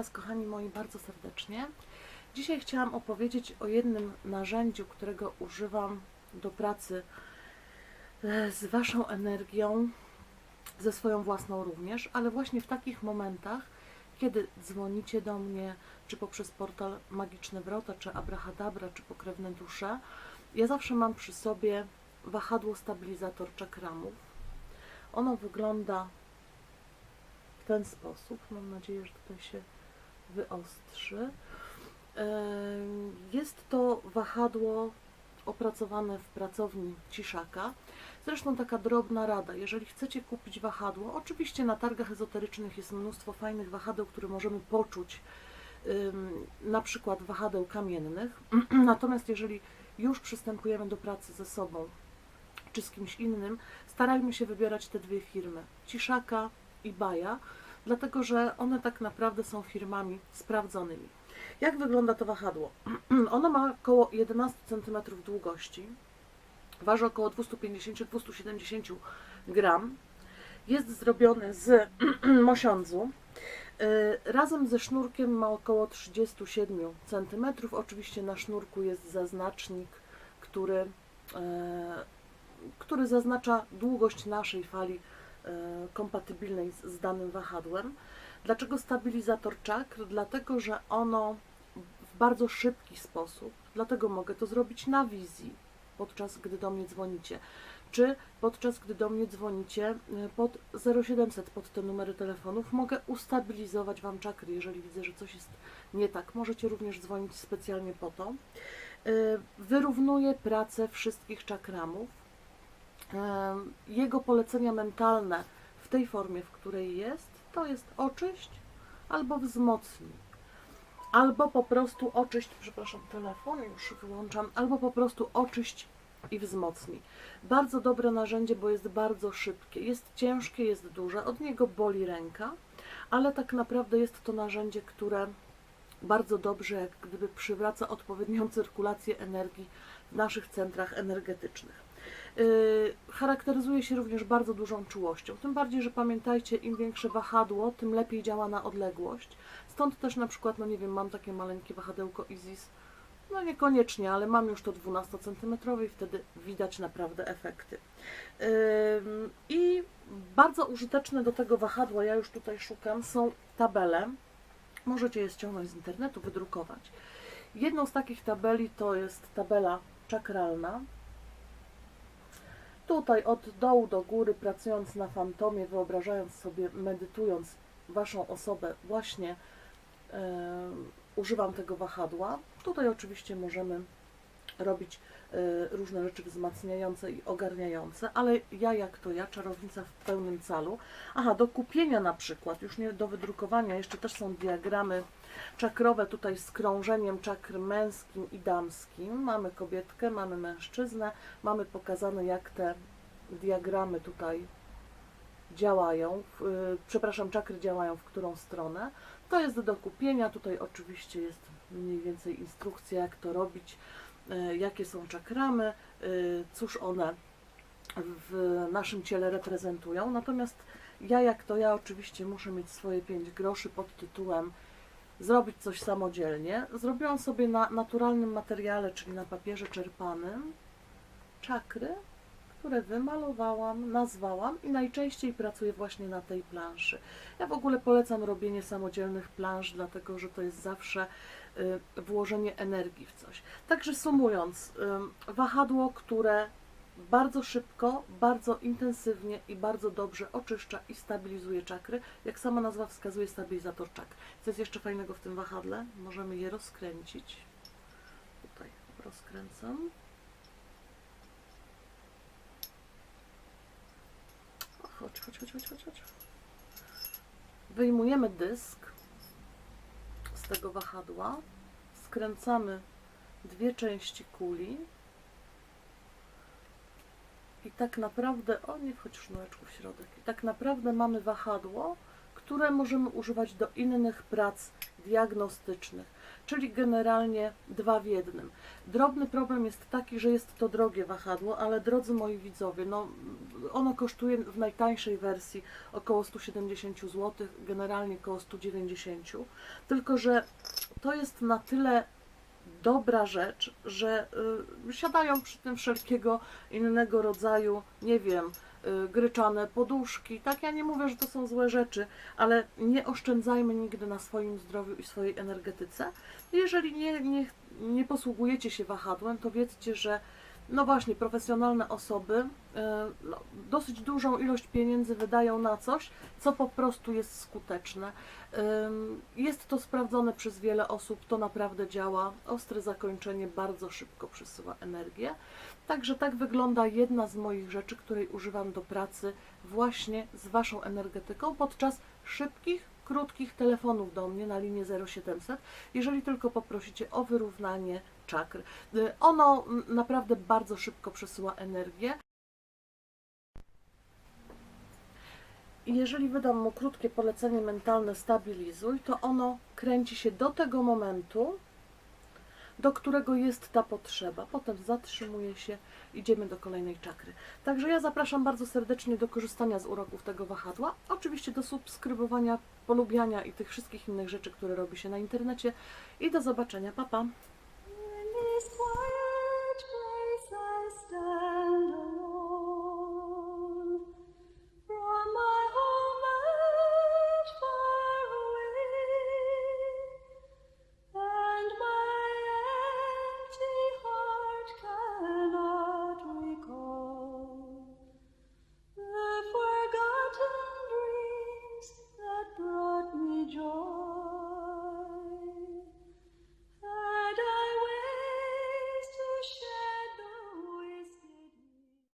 Was, kochani moi, bardzo serdecznie. Dzisiaj chciałam opowiedzieć o jednym narzędziu, którego używam do pracy e, z Waszą energią, ze swoją własną również, ale właśnie w takich momentach, kiedy dzwonicie do mnie, czy poprzez portal Magiczne Wrota, czy Abrahadabra, czy Pokrewne Dusze, ja zawsze mam przy sobie wahadło stabilizator czakramów. Ono wygląda w ten sposób. Mam nadzieję, że tutaj się wyostrzy. Jest to wahadło opracowane w pracowni Ciszaka. Zresztą taka drobna rada, jeżeli chcecie kupić wahadło, oczywiście na targach ezoterycznych jest mnóstwo fajnych wahadeł, które możemy poczuć, na przykład wahadeł kamiennych. Natomiast jeżeli już przystępujemy do pracy ze sobą czy z kimś innym, starajmy się wybierać te dwie firmy, Ciszaka i Baja, dlatego że one tak naprawdę są firmami sprawdzonymi. Jak wygląda to wahadło? Ono ma około 11 cm długości, waży około 250-270 gram. Jest zrobione z mosiądzu. Y, Razem ze sznurkiem ma około 37 cm. Oczywiście na sznurku jest zaznacznik, który, e, który zaznacza długość naszej fali kompatybilnej z, z danym wahadłem. Dlaczego stabilizator czakr? Dlatego, że ono w bardzo szybki sposób, dlatego mogę to zrobić na wizji, podczas gdy do mnie dzwonicie, czy podczas gdy do mnie dzwonicie y, pod 0700, pod te numery telefonów, mogę ustabilizować Wam czakry, jeżeli widzę, że coś jest nie tak. Możecie również dzwonić specjalnie po to. Y, Wyrównuje pracę wszystkich czakramów. Jego polecenia mentalne w tej formie, w której jest, to jest oczyść albo wzmocnij. Albo po prostu oczyść, przepraszam, telefon już wyłączam, albo po prostu oczyść i wzmocnij. Bardzo dobre narzędzie, bo jest bardzo szybkie. Jest ciężkie, jest duże, od niego boli ręka, ale tak naprawdę jest to narzędzie, które bardzo dobrze, jak gdyby przywraca odpowiednią cyrkulację energii w naszych centrach energetycznych. Yy, charakteryzuje się również bardzo dużą czułością. Tym bardziej, że pamiętajcie, im większe wahadło, tym lepiej działa na odległość. Stąd też na przykład, no nie wiem, mam takie maleńkie wahadełko Isis, no niekoniecznie, ale mam już to 12 cm i wtedy widać naprawdę efekty. I bardzo użyteczne do tego wahadła, ja już tutaj szukam, są tabele. Możecie je ściągnąć z internetu, wydrukować. Jedną z takich tabeli to jest tabela czakralna. Tutaj od dołu do góry, pracując na fantomie, wyobrażając sobie, medytując Waszą osobę, właśnie e, używam tego wahadła. Tutaj oczywiście możemy robić e, różne rzeczy wzmacniające i ogarniające, ale ja jak to ja, czarownica w pełnym calu. Aha, do kupienia na przykład, już nie do wydrukowania, jeszcze też są diagramy czakrowe tutaj z krążeniem czakr męskim i damskim. Mamy kobietkę, mamy mężczyznę, mamy pokazane jak te diagramy tutaj działają, y, przepraszam, czakry działają w którą stronę. To jest do kupienia, tutaj oczywiście jest mniej więcej instrukcja jak to robić, y, jakie są czakramy, y, cóż one w naszym ciele reprezentują. Natomiast ja jak to ja oczywiście muszę mieć swoje 5 groszy pod tytułem zrobić coś samodzielnie. Zrobiłam sobie na naturalnym materiale, czyli na papierze czerpanym, czakry, które wymalowałam, nazwałam i najczęściej pracuję właśnie na tej planszy. Ja w ogóle polecam robienie samodzielnych plansz, dlatego że to jest zawsze y, włożenie energii w coś. Także sumując, ym, wahadło, które bardzo szybko, bardzo intensywnie i bardzo dobrze oczyszcza i stabilizuje czakry. Jak sama nazwa wskazuje, stabilizator czakr. Co jest jeszcze fajnego w tym wahadle? Możemy je rozkręcić. Tutaj rozkręcam. O, Chodź, chodź, chodź, chodź, chodź. Wyjmujemy dysk z tego wahadła. Skręcamy dwie części kuli. I tak naprawdę, o nie wchodź sznureczku w środek. I tak naprawdę mamy wahadło, które możemy używać do innych prac diagnostycznych, czyli generalnie dwa w jednym. Drobny problem jest taki, że jest to drogie wahadło, ale drodzy moi widzowie, no, ono kosztuje w najtańszej wersji około 170 zł, generalnie około 190, tylko że to jest na tyle dobra rzecz, że y, siadają przy tym wszelkiego innego rodzaju, nie wiem, y, gryczane poduszki. Tak, ja nie mówię, że to są złe rzeczy, ale nie oszczędzajmy nigdy na swoim zdrowiu i swojej energetyce. Jeżeli nie, nie, nie posługujecie się wahadłem, to wiedzcie, że no właśnie, profesjonalne osoby y, no, dosyć dużą ilość pieniędzy wydają na coś, co po prostu jest skuteczne. Jest to sprawdzone przez wiele osób, to naprawdę działa. Ostre zakończenie bardzo szybko przesyła energię. Także tak wygląda jedna z moich rzeczy, której używam do pracy właśnie z Waszą energetyką podczas szybkich, krótkich telefonów do mnie na linię 0700, jeżeli tylko poprosicie o wyrównanie czakr. Y, Ono naprawdę bardzo szybko przesyła energię. Jeżeli wydam mu krótkie polecenie mentalne stabilizuj, to ono kręci się do tego momentu, do którego jest ta potrzeba. Potem zatrzymuje się, idziemy do kolejnej czakry. Także ja zapraszam bardzo serdecznie do korzystania z uroków tego wahadła. Oczywiście do subskrybowania, polubiania i tych wszystkich innych rzeczy, które robi się na internecie. I do zobaczenia. Pa, pa.